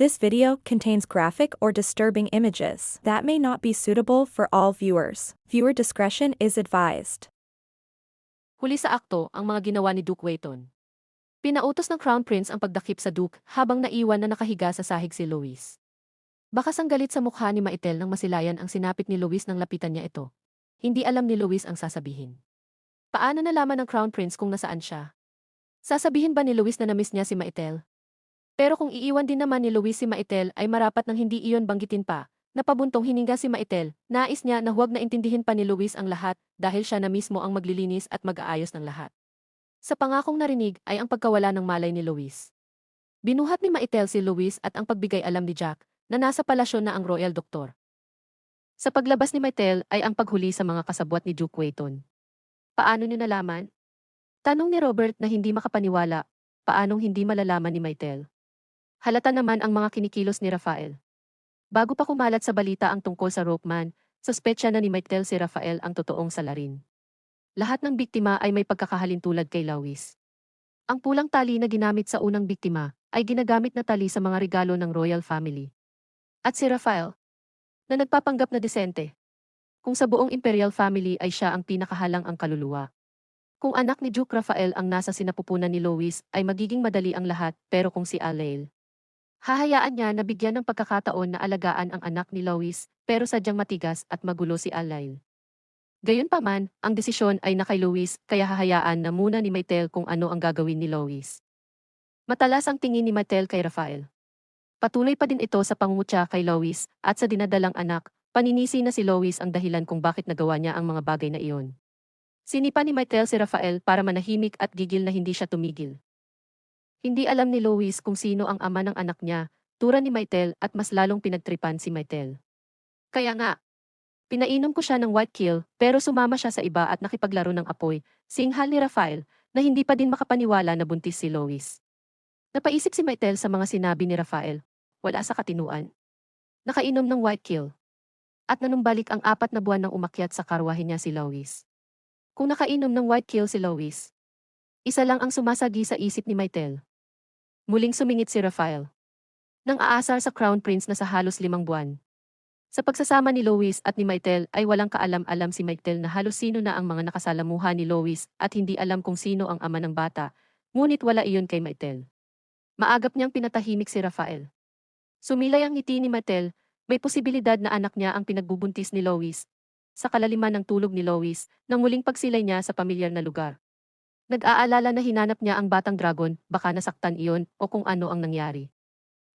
This video contains graphic or disturbing images that may not be suitable for all viewers. Viewer discretion is advised. Huli sa akto ang mga ginawa ni Duke Wayton. Pinautos ng Crown Prince ang pagdakip sa Duke habang naiwan na nakahiga sa sahig si Louis. Bakas ang galit sa mukha ni Maitel nang masilayan ang sinapit ni Louis nang lapitan niya ito. Hindi alam ni Louis ang sasabihin. Paano nalaman ng Crown Prince kung nasaan siya? Sasabihin ba ni Louis na namiss niya si Maitel? Pero kung iiwan din naman ni Louis si Maitel ay marapat nang hindi iyon banggitin pa, Napabuntong hininga si Maitel, nais niya na huwag na intindihin pa ni Luis ang lahat dahil siya na mismo ang maglilinis at mag-aayos ng lahat. Sa pangakong narinig ay ang pagkawala ng malay ni Luis. Binuhat ni Maitel si Luis at ang pagbigay alam ni Jack na nasa palasyon na ang Royal Doctor. Sa paglabas ni Maitel ay ang paghuli sa mga kasabwat ni Duke Wayton. Paano niyo nalaman? Tanong ni Robert na hindi makapaniwala, paanong hindi malalaman ni Maitel? Halata naman ang mga kinikilos ni Rafael. Bago pa kumalat sa balita ang tungkol sa ropeman, suspetsya na ni Maitel si Rafael ang totoong salarin. Lahat ng biktima ay may pagkakahalintulad kay Lawis. Ang pulang tali na ginamit sa unang biktima ay ginagamit na tali sa mga regalo ng royal family. At si Rafael, na nagpapanggap na desente. Kung sa buong imperial family ay siya ang pinakahalang ang kaluluwa. Kung anak ni Duke Rafael ang nasa sinapupunan ni Lois ay magiging madali ang lahat pero kung si Alail, Hahayaan niya na bigyan ng pagkakataon na alagaan ang anak ni Lois, pero sadyang matigas at magulo si Alail. Gayunpaman, ang desisyon ay na kay Lois, kaya hahayaan na muna ni Maitel kung ano ang gagawin ni Lois. Matalas ang tingin ni Maitel kay Rafael. Patuloy pa din ito sa pangungutya kay Lois, at sa dinadalang anak, paninisi na si Lois ang dahilan kung bakit nagawa niya ang mga bagay na iyon. Sinipa ni Maitel si Rafael para manahimik at gigil na hindi siya tumigil. Hindi alam ni Lois kung sino ang ama ng anak niya, tura ni Maitel at mas lalong pinagtripan si Maitel. Kaya nga, pinainom ko siya ng white kill pero sumama siya sa iba at nakipaglaro ng apoy, singhal ni Rafael, na hindi pa din makapaniwala na buntis si Lois. Napaisip si Maitel sa mga sinabi ni Rafael, wala sa katinuan. Nakainom ng white kill. At nanumbalik ang apat na buwan nang umakyat sa karwahe niya si Lois. Kung nakainom ng white kill si Lois, isa lang ang sumasagi sa isip ni Maitel. Muling sumingit si Rafael. Nang aasar sa Crown Prince na sa halos limang buwan. Sa pagsasama ni Lois at ni Maitel ay walang kaalam-alam si Maitel na halos sino na ang mga nakasalamuha ni Lois at hindi alam kung sino ang ama ng bata, ngunit wala iyon kay Maitel. Maagap niyang pinatahimik si Rafael. Sumilay ang ngiti ni Maitel, may posibilidad na anak niya ang pinagbubuntis ni Lois. Sa kalaliman ng tulog ni Lois, nang muling pagsilay niya sa pamilyar na lugar. Nag-aalala na hinanap niya ang batang dragon, baka nasaktan iyon o kung ano ang nangyari.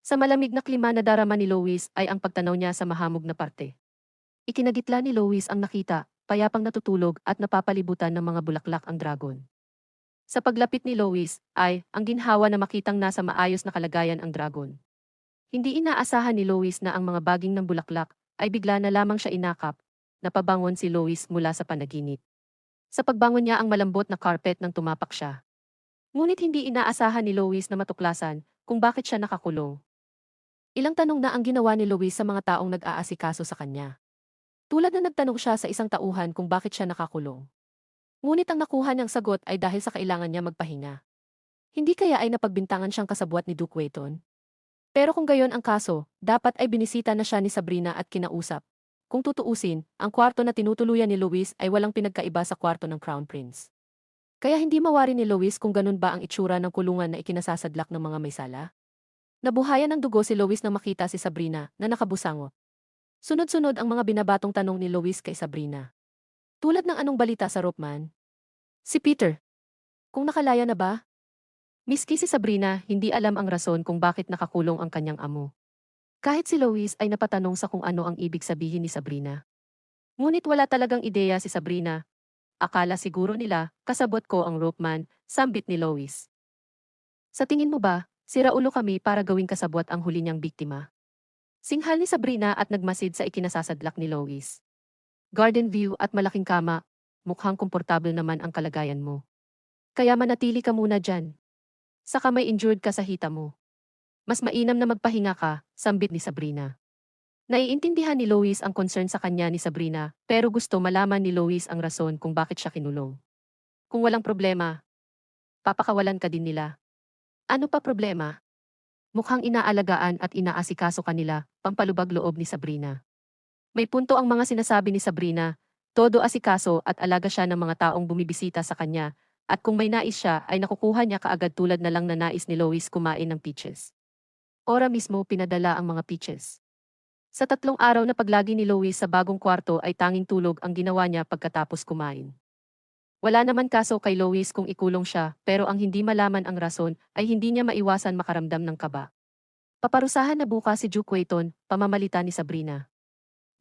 Sa malamig na klima na darama ni Lois ay ang pagtanaw niya sa mahamog na parte. Ikinagitla ni Lois ang nakita, payapang natutulog at napapalibutan ng mga bulaklak ang dragon. Sa paglapit ni Lois ay ang ginhawa na makitang nasa maayos na kalagayan ang dragon. Hindi inaasahan ni Lois na ang mga baging ng bulaklak ay bigla na lamang siya inakap, napabangon si Lois mula sa panaginip. Sa pagbangon niya ang malambot na carpet nang tumapak siya. Ngunit hindi inaasahan ni Lois na matuklasan kung bakit siya nakakulong. Ilang tanong na ang ginawa ni Lois sa mga taong nag-aasikaso sa kanya. Tulad na nagtanong siya sa isang tauhan kung bakit siya nakakulong. Ngunit ang nakuha niyang sagot ay dahil sa kailangan niya magpahinga. Hindi kaya ay napagbintangan siyang kasabwat ni Duke Wayton? Pero kung gayon ang kaso, dapat ay binisita na siya ni Sabrina at kinausap, kung tutuusin, ang kwarto na tinutuluyan ni Luis ay walang pinagkaiba sa kwarto ng Crown Prince. Kaya hindi mawari ni Luis kung ganun ba ang itsura ng kulungan na ikinasasadlak ng mga may sala. Nabuhayan ng dugo si Luis nang makita si Sabrina na nakabusangot. Sunod-sunod ang mga binabatong tanong ni Luis kay Sabrina. Tulad ng anong balita sa Ropeman? Si Peter. Kung nakalaya na ba? Miski si Sabrina, hindi alam ang rason kung bakit nakakulong ang kanyang amo. Kahit si Lois ay napatanong sa kung ano ang ibig sabihin ni Sabrina. Ngunit wala talagang ideya si Sabrina. Akala siguro nila, kasabot ko ang ropeman, sambit ni Lois. Sa tingin mo ba, sira ulo kami para gawing kasabot ang huli niyang biktima? Singhal ni Sabrina at nagmasid sa ikinasasadlak ni Lois. Garden view at malaking kama, mukhang komportable naman ang kalagayan mo. Kaya manatili ka muna dyan. Saka may injured ka sa hita mo. Mas mainam na magpahinga ka, sambit ni Sabrina. Naiintindihan ni Lois ang concern sa kanya ni Sabrina, pero gusto malaman ni Lois ang rason kung bakit siya kinulong. Kung walang problema, papakawalan ka din nila. Ano pa problema? Mukhang inaalagaan at inaasikaso kanila, pampalubag loob ni Sabrina. May punto ang mga sinasabi ni Sabrina, todo asikaso at alaga siya ng mga taong bumibisita sa kanya, at kung may nais siya ay nakukuha niya kaagad tulad na lang na nais ni Lois kumain ng peaches. Ora mismo pinadala ang mga peaches. Sa tatlong araw na paglagi ni Lois sa bagong kwarto ay tanging tulog ang ginawa niya pagkatapos kumain. Wala naman kaso kay Lois kung ikulong siya, pero ang hindi malaman ang rason ay hindi niya maiwasan makaramdam ng kaba. Paparusahan na bukas si Duke Wayton, pamamalita ni Sabrina.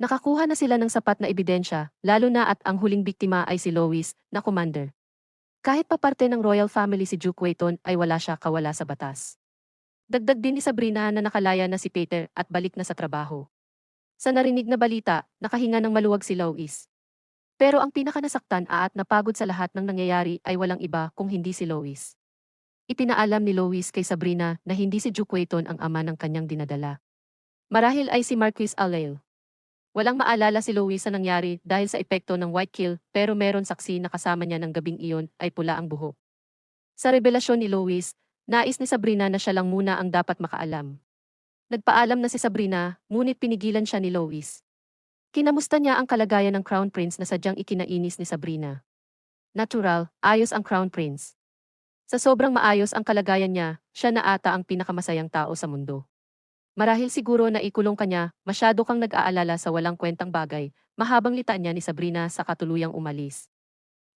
Nakakuha na sila ng sapat na ebidensya, lalo na at ang huling biktima ay si Lois, na commander. Kahit pa parte ng royal family si Duke Wayton ay wala siya kawala sa batas. Dagdag din ni Sabrina na nakalaya na si Peter at balik na sa trabaho. Sa narinig na balita, nakahinga ng maluwag si Lois. Pero ang pinakanasaktan at napagod sa lahat ng nangyayari ay walang iba kung hindi si Lois. Ipinaalam ni Lois kay Sabrina na hindi si Duke Wayton ang ama ng kanyang dinadala. Marahil ay si Marquis Alail. Walang maalala si Lois sa nangyari dahil sa epekto ng white kill pero meron saksi na kasama niya ng gabing iyon ay pula ang buhok. Sa revelasyon ni Lois, nais ni Sabrina na siya lang muna ang dapat makaalam. Nagpaalam na si Sabrina, ngunit pinigilan siya ni Lois. Kinamusta niya ang kalagayan ng Crown Prince na sadyang ikinainis ni Sabrina. Natural, ayos ang Crown Prince. Sa sobrang maayos ang kalagayan niya, siya na ata ang pinakamasayang tao sa mundo. Marahil siguro na ikulong kanya, masyado kang nag-aalala sa walang kwentang bagay, mahabang litaan niya ni Sabrina sa katuluyang umalis.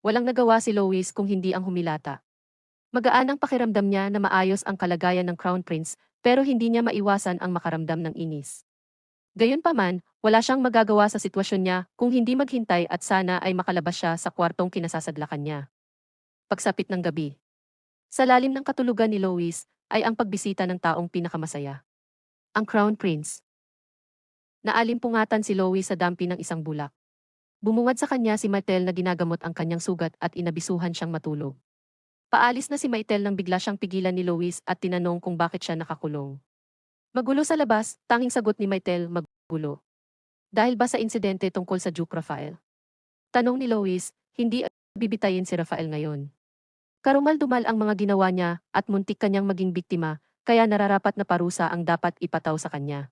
Walang nagawa si Lois kung hindi ang humilata. Magaan ang pakiramdam niya na maayos ang kalagayan ng Crown Prince, pero hindi niya maiwasan ang makaramdam ng inis. Gayunpaman, wala siyang magagawa sa sitwasyon niya kung hindi maghintay at sana ay makalabas siya sa kwartong kinasasadlakan niya. Pagsapit ng gabi, sa lalim ng katulugan ni Lois ay ang pagbisita ng taong pinakamasaya. Ang Crown Prince. Naalimpungatan si Lois sa dampi ng isang bulak. Bumungad sa kanya si Maitel na ginagamot ang kanyang sugat at inabisuhan siyang matulog. Paalis na si Maitel nang bigla siyang pigilan ni Lois at tinanong kung bakit siya nakakulong. Magulo sa labas, tanging sagot ni Maitel, magulo. Dahil ba sa insidente tungkol sa Duke Rafael? Tanong ni Lois, hindi bibitayin si Rafael ngayon. Karumal-dumal ang mga ginawa niya at muntik kanyang maging biktima, kaya nararapat na parusa ang dapat ipataw sa kanya.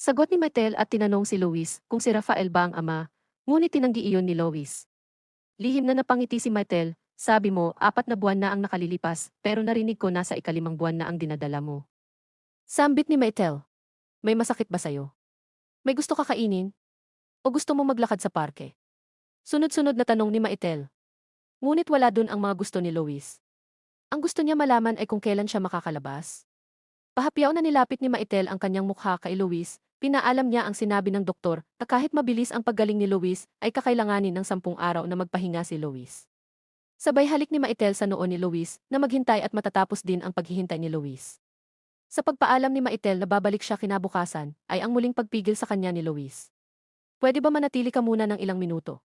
Sagot ni Matel at tinanong si Luis kung si Rafael ba ang ama, ngunit tinanggi iyon ni Lois. Lihim na napangiti si Matel, sabi mo apat na buwan na ang nakalilipas pero narinig ko nasa ikalimang buwan na ang dinadala mo. Sambit ni Matel. May masakit ba sayo? May gusto ka kainin? O gusto mo maglakad sa parke? Sunod-sunod na tanong ni Maitel. Ngunit wala dun ang mga gusto ni Lois. Ang gusto niya malaman ay kung kailan siya makakalabas. Pahapyaw na nilapit ni Maitel ang kanyang mukha kay Luis, pinaalam niya ang sinabi ng doktor na kahit mabilis ang paggaling ni Luis ay kakailanganin ng sampung araw na magpahinga si Luis. Sabay halik ni Maitel sa noon ni Luis na maghintay at matatapos din ang paghihintay ni Luis. Sa pagpaalam ni Maitel na babalik siya kinabukasan ay ang muling pagpigil sa kanya ni Luis. Pwede ba manatili ka muna ng ilang minuto?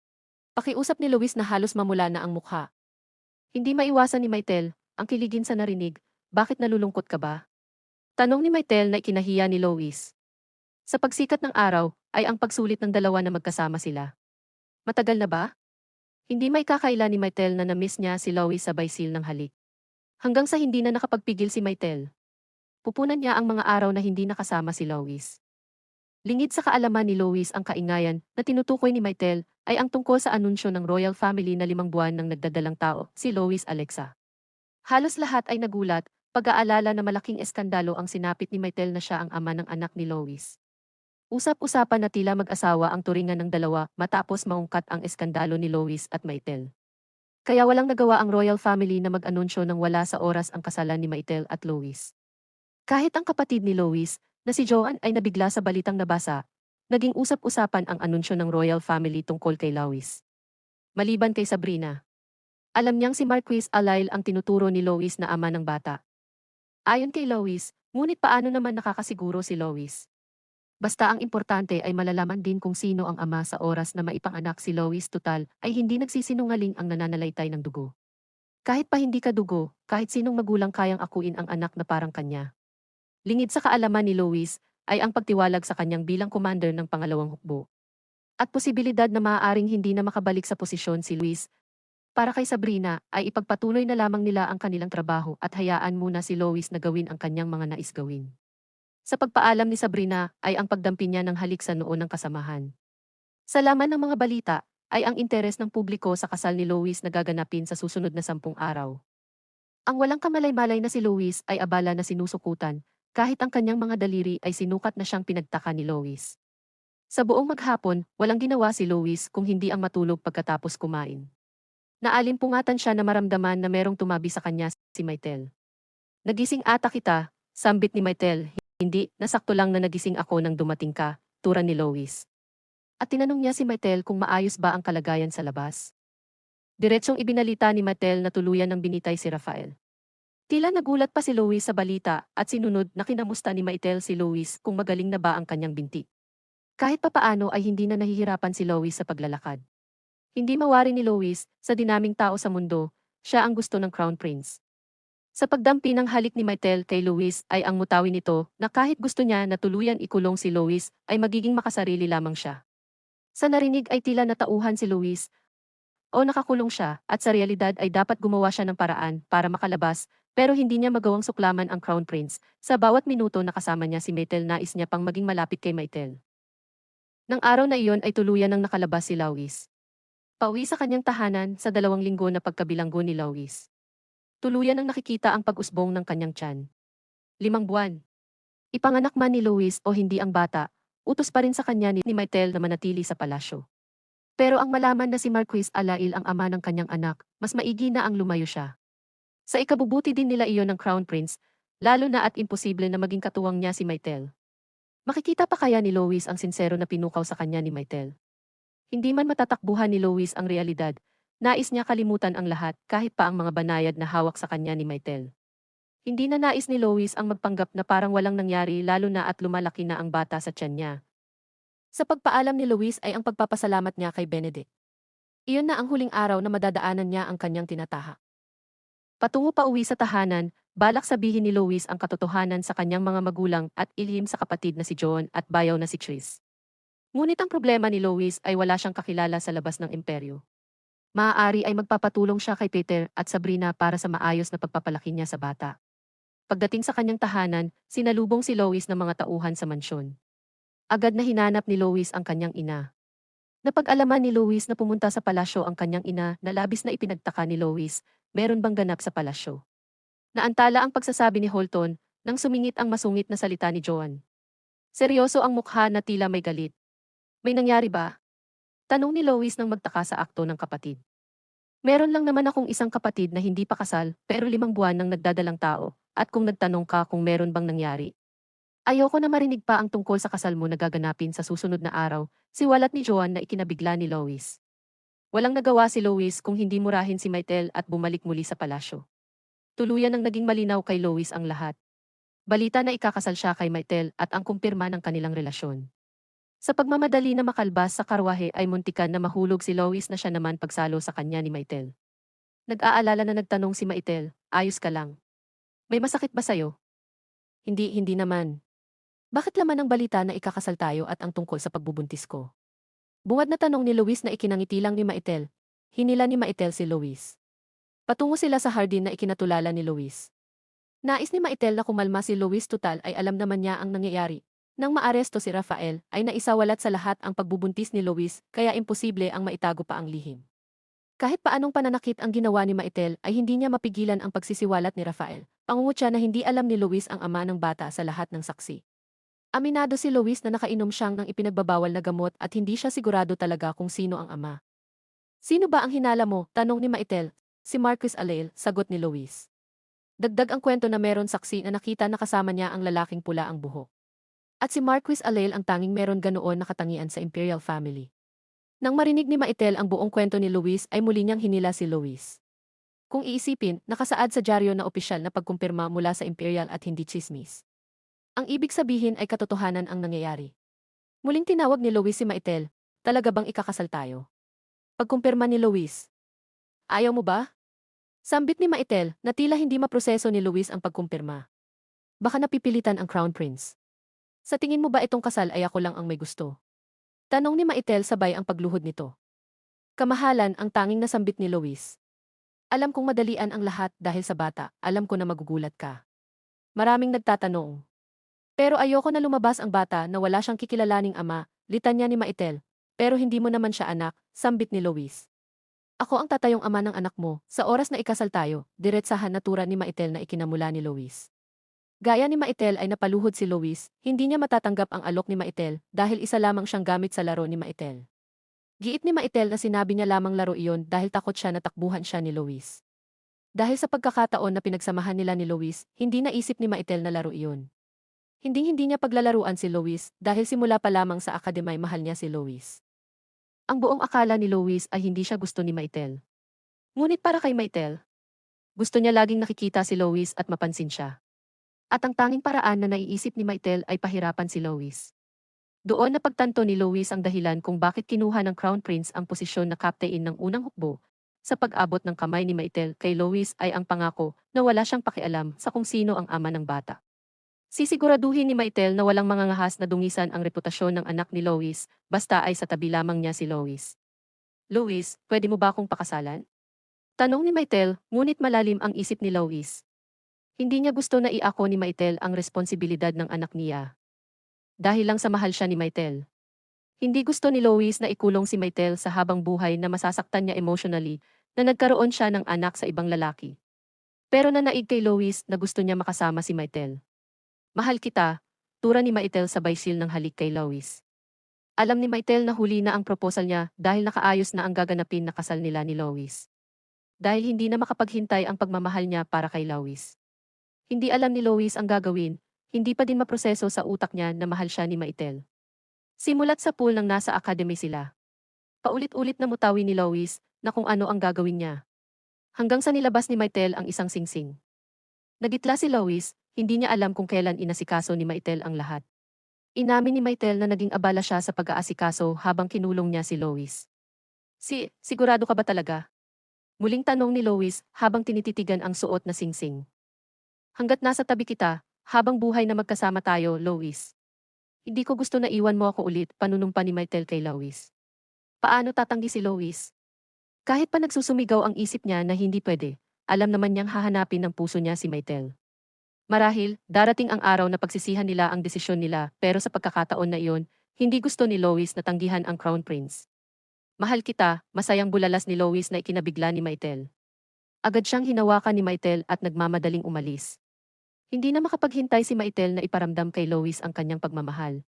Pakiusap ni Luis na halos mamula na ang mukha. Hindi maiwasan ni Maitel, ang kiligin sa narinig, bakit nalulungkot ka ba? Tanong ni Maitel na ikinahiya ni Lois. Sa pagsikat ng araw, ay ang pagsulit ng dalawa na magkasama sila. Matagal na ba? Hindi may kakaila ni Maitel na namiss niya si Lois sa baysil ng halik. Hanggang sa hindi na nakapagpigil si Maitel. Pupunan niya ang mga araw na hindi nakasama si Lois. Lingid sa kaalaman ni Lois ang kaingayan na tinutukoy ni Maitel ay ang tungkol sa anunsyo ng royal family na limang buwan ng nagdadalang tao, si Lois Alexa. Halos lahat ay nagulat, pag-aalala na malaking eskandalo ang sinapit ni Maitel na siya ang ama ng anak ni Lois. Usap-usapan na tila mag-asawa ang turingan ng dalawa matapos maungkat ang eskandalo ni Lois at Maitel. Kaya walang nagawa ang royal family na mag-anunsyo ng wala sa oras ang kasalan ni Maitel at Lois. Kahit ang kapatid ni Lois, na si Joan ay nabigla sa balitang nabasa, naging usap-usapan ang anunsyo ng royal family tungkol kay Lois. Maliban kay Sabrina. Alam niyang si Marquis Alail ang tinuturo ni Lois na ama ng bata. Ayon kay Lois, ngunit paano naman nakakasiguro si Lois? Basta ang importante ay malalaman din kung sino ang ama sa oras na maipanganak si Lois total ay hindi nagsisinungaling ang nananalaytay ng dugo. Kahit pa hindi ka dugo, kahit sinong magulang kayang akuin ang anak na parang kanya. Lingid sa kaalaman ni Lois, ay ang pagtiwalag sa kanyang bilang commander ng pangalawang hukbo. At posibilidad na maaaring hindi na makabalik sa posisyon si Luis. Para kay Sabrina ay ipagpatuloy na lamang nila ang kanilang trabaho at hayaan muna si Lois na gawin ang kanyang mga nais gawin. Sa pagpaalam ni Sabrina ay ang pagdampi niya ng halik sa noon ng kasamahan. Sa laman ng mga balita ay ang interes ng publiko sa kasal ni Lois na gaganapin sa susunod na sampung araw. Ang walang kamalay-malay na si Lois ay abala na sinusukutan, kahit ang kanyang mga daliri ay sinukat na siyang pinagtaka ni Lois. Sa buong maghapon, walang ginawa si Lois kung hindi ang matulog pagkatapos kumain. Naalimpungatan siya na maramdaman na merong tumabi sa kanya si Maitel. Nagising ata kita, sambit ni Maitel, hindi, nasakto lang na nagising ako nang dumating ka, tura ni Lois. At tinanong niya si Maitel kung maayos ba ang kalagayan sa labas. Diretsong ibinalita ni Maitel na tuluyan ng binitay si Rafael. Tila nagulat pa si Lois sa balita at sinunod na kinamusta ni Maitel si Lois kung magaling na ba ang kanyang binti. Kahit papaano ay hindi na nahihirapan si Lois sa paglalakad. Hindi mawari ni Lois, sa dinaming tao sa mundo, siya ang gusto ng Crown Prince. Sa pagdampi ng halik ni Maitel kay Louis ay ang mutawi nito na kahit gusto niya na tuluyan ikulong si Louis ay magiging makasarili lamang siya. Sa narinig ay tila natauhan si Louis o nakakulong siya at sa realidad ay dapat gumawa siya ng paraan para makalabas pero hindi niya magawang suklaman ang Crown Prince. Sa bawat minuto na kasama niya si Maitel nais niya pang maging malapit kay Maitel. Nang araw na iyon ay tuluyan ng nakalabas si Louis. Pauwi sa kanyang tahanan sa dalawang linggo na pagkabilanggo ni Louis. Tuluyan ang nakikita ang pag-usbong ng kanyang tiyan. Limang buwan. Ipanganak man ni Louis o hindi ang bata, utos pa rin sa kanya ni Maitel na manatili sa palasyo. Pero ang malaman na si Marquis Alail ang ama ng kanyang anak, mas maigi na ang lumayo siya. Sa ikabubuti din nila iyon ng Crown Prince, lalo na at imposible na maging katuwang niya si Maitel. Makikita pa kaya ni Lois ang sinsero na pinukaw sa kanya ni Maitel. Hindi man matatakbuhan ni Lois ang realidad, nais niya kalimutan ang lahat kahit pa ang mga banayad na hawak sa kanya ni Maitel. Hindi na nais ni Lois ang magpanggap na parang walang nangyari lalo na at lumalaki na ang bata sa tiyan niya. Sa pagpaalam ni Luis ay ang pagpapasalamat niya kay Benedict. Iyon na ang huling araw na madadaanan niya ang kanyang tinatahak. Patungo pa uwi sa tahanan, balak sabihin ni Luis ang katotohanan sa kanyang mga magulang at ilihim sa kapatid na si John at bayaw na si Tris. Ngunit ang problema ni Luis ay wala siyang kakilala sa labas ng imperyo. Maaari ay magpapatulong siya kay Peter at Sabrina para sa maayos na pagpapalaki niya sa bata. Pagdating sa kanyang tahanan, sinalubong si Lois ng mga tauhan sa mansyon. Agad na hinanap ni Lois ang kanyang ina. Napag-alaman ni Lois na pumunta sa palasyo ang kanyang ina na labis na ipinagtaka ni Lois, meron bang ganap sa palasyo. Naantala ang pagsasabi ni Holton nang sumingit ang masungit na salita ni Joan. Seryoso ang mukha na tila may galit. May nangyari ba? Tanong ni Lois nang magtaka sa akto ng kapatid. Meron lang naman akong isang kapatid na hindi pa kasal pero limang buwan nang nagdadalang tao at kung nagtanong ka kung meron bang nangyari, Ayoko na marinig pa ang tungkol sa kasal mo na gaganapin sa susunod na araw, siwalat ni Joan na ikinabigla ni Lois. Walang nagawa si Lois kung hindi murahin si Maitel at bumalik muli sa palasyo. Tuluyan ang naging malinaw kay Lois ang lahat. Balita na ikakasal siya kay Maitel at ang kumpirma ng kanilang relasyon. Sa pagmamadali na makalbas sa karwahe ay muntikan na mahulog si Lois na siya naman pagsalo sa kanya ni Maitel. Nag-aalala na nagtanong si Maitel, ayos ka lang. May masakit ba sa'yo? Hindi, hindi naman. Bakit laman ang balita na ikakasal tayo at ang tungkol sa pagbubuntis ko? Bungad na tanong ni Luis na ikinangiti lang ni Maitel. Hinila ni Maitel si Luis. Patungo sila sa hardin na ikinatulala ni Luis. Nais ni Maitel na kumalma si Luis total ay alam naman niya ang nangyayari. Nang maaresto si Rafael, ay naisawalat sa lahat ang pagbubuntis ni Luis kaya imposible ang maitago pa ang lihim. Kahit paanong pananakit ang ginawa ni Maitel ay hindi niya mapigilan ang pagsisiwalat ni Rafael. Pangungot siya na hindi alam ni Luis ang ama ng bata sa lahat ng saksi. Aminado si Luis na nakainom siyang ng ipinagbabawal na gamot at hindi siya sigurado talaga kung sino ang ama. Sino ba ang hinala mo? Tanong ni Maitel. Si Marcus Alail, sagot ni Luis. Dagdag ang kwento na meron saksi na nakita na kasama niya ang lalaking pula ang buhok. At si Marquis Alail ang tanging meron ganoon na katangian sa imperial family. Nang marinig ni Maitel ang buong kwento ni Luis ay muli niyang hinila si Luis. Kung iisipin, nakasaad sa dyaryo na opisyal na pagkumpirma mula sa imperial at hindi chismis. Ang ibig sabihin ay katotohanan ang nangyayari. Muling tinawag ni Luis si Maitel, talaga bang ikakasal tayo? Pagkumpirma ni Luis. Ayaw mo ba? Sambit ni Maitel na tila hindi maproseso ni Luis ang pagkumpirma. Baka napipilitan ang Crown Prince. Sa tingin mo ba itong kasal ay ako lang ang may gusto? Tanong ni Maitel sabay ang pagluhod nito. Kamahalan ang tanging nasambit ni Luis. Alam kong madalian ang lahat dahil sa bata, alam ko na magugulat ka. Maraming nagtatanong. Pero ayoko na lumabas ang bata na wala siyang kikilalaning ama, litanya ni Maitel. Pero hindi mo naman siya anak, sambit ni Luis. Ako ang tatayong ama ng anak mo, sa oras na ikasal tayo, diretsahan natura ni Maitel na ikinamula ni Luis. Gaya ni Maitel ay napaluhod si Luis, hindi niya matatanggap ang alok ni Maitel dahil isa lamang siyang gamit sa laro ni Maitel. Giit ni Maitel na sinabi niya lamang laro iyon dahil takot siya na takbuhan siya ni Luis. Dahil sa pagkakataon na pinagsamahan nila ni Luis, hindi naisip ni Maitel na laro iyon. Hindi-hindi niya paglalaruan si Luis dahil simula pa lamang sa akademay mahal niya si Luis. Ang buong akala ni Luis ay hindi siya gusto ni Maitel. Ngunit para kay Maitel, gusto niya laging nakikita si Luis at mapansin siya. At ang tanging paraan na naiisip ni Maitel ay pahirapan si Lois. Doon na pagtanto ni Lois ang dahilan kung bakit kinuha ng Crown Prince ang posisyon na captain ng unang hukbo. Sa pag-abot ng kamay ni Maitel kay Lois ay ang pangako na wala siyang pakialam sa kung sino ang ama ng bata. Sisiguraduhin ni Maitel na walang mangangahas na dungisan ang reputasyon ng anak ni Lois, basta ay sa tabi lamang niya si Lois. Lois, pwede mo ba akong pakasalan? Tanong ni Maitel, ngunit malalim ang isip ni Lois. Hindi niya gusto na iako ni Maitel ang responsibilidad ng anak niya. Dahil lang sa mahal siya ni Maitel. Hindi gusto ni Lois na ikulong si Maitel sa habang buhay na masasaktan niya emotionally na nagkaroon siya ng anak sa ibang lalaki. Pero nanaig kay Lois na gusto niya makasama si Maitel. Mahal kita, tura ni Maitel sabay sil ng halik kay Lois. Alam ni Maitel na huli na ang proposal niya dahil nakaayos na ang gaganapin na kasal nila ni Lois. Dahil hindi na makapaghintay ang pagmamahal niya para kay Lois. Hindi alam ni Lois ang gagawin, hindi pa din maproseso sa utak niya na mahal siya ni Maitel. Simulat sa pool nang nasa academy sila. Paulit-ulit na mutawi ni Lois na kung ano ang gagawin niya. Hanggang sa nilabas ni Maitel ang isang singsing. Nagitla si Lois, hindi niya alam kung kailan inasikaso ni Maitel ang lahat. Inamin ni Maitel na naging abala siya sa pag-aasikaso habang kinulong niya si Lois. Si, sigurado ka ba talaga? Muling tanong ni Lois habang tinititigan ang suot na singsing. Hanggat nasa tabi kita, habang buhay na magkasama tayo, Lois. Hindi ko gusto na iwan mo ako ulit, panunumpa ni Maitel kay Lois. Paano tatanggi si Lois? Kahit pa nagsusumigaw ang isip niya na hindi pwede, alam naman niyang hahanapin ng puso niya si Maitel. Marahil, darating ang araw na pagsisihan nila ang desisyon nila pero sa pagkakataon na iyon, hindi gusto ni Lois na tanggihan ang Crown Prince. Mahal kita, masayang bulalas ni Lois na ikinabigla ni Maitel. Agad siyang hinawakan ni Maitel at nagmamadaling umalis. Hindi na makapaghintay si Maitel na iparamdam kay Lois ang kanyang pagmamahal.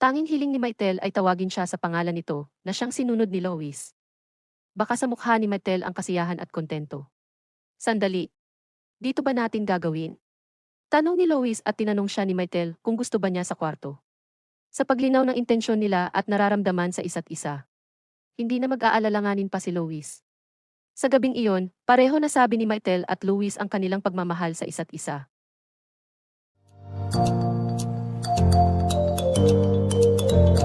Tanging hiling ni Maitel ay tawagin siya sa pangalan nito na siyang sinunod ni Lois. Baka sa mukha ni Maitel ang kasiyahan at kontento. Sandali. Dito ba natin gagawin? Tanong ni Lois at tinanong siya ni Maitel kung gusto ba niya sa kwarto. Sa paglinaw ng intensyon nila at nararamdaman sa isa't isa. Hindi na mag-aalalanganin pa si Lois. Sa gabing iyon, pareho na sabi ni Maitel at Luis ang kanilang pagmamahal sa isa't isa. Thank you.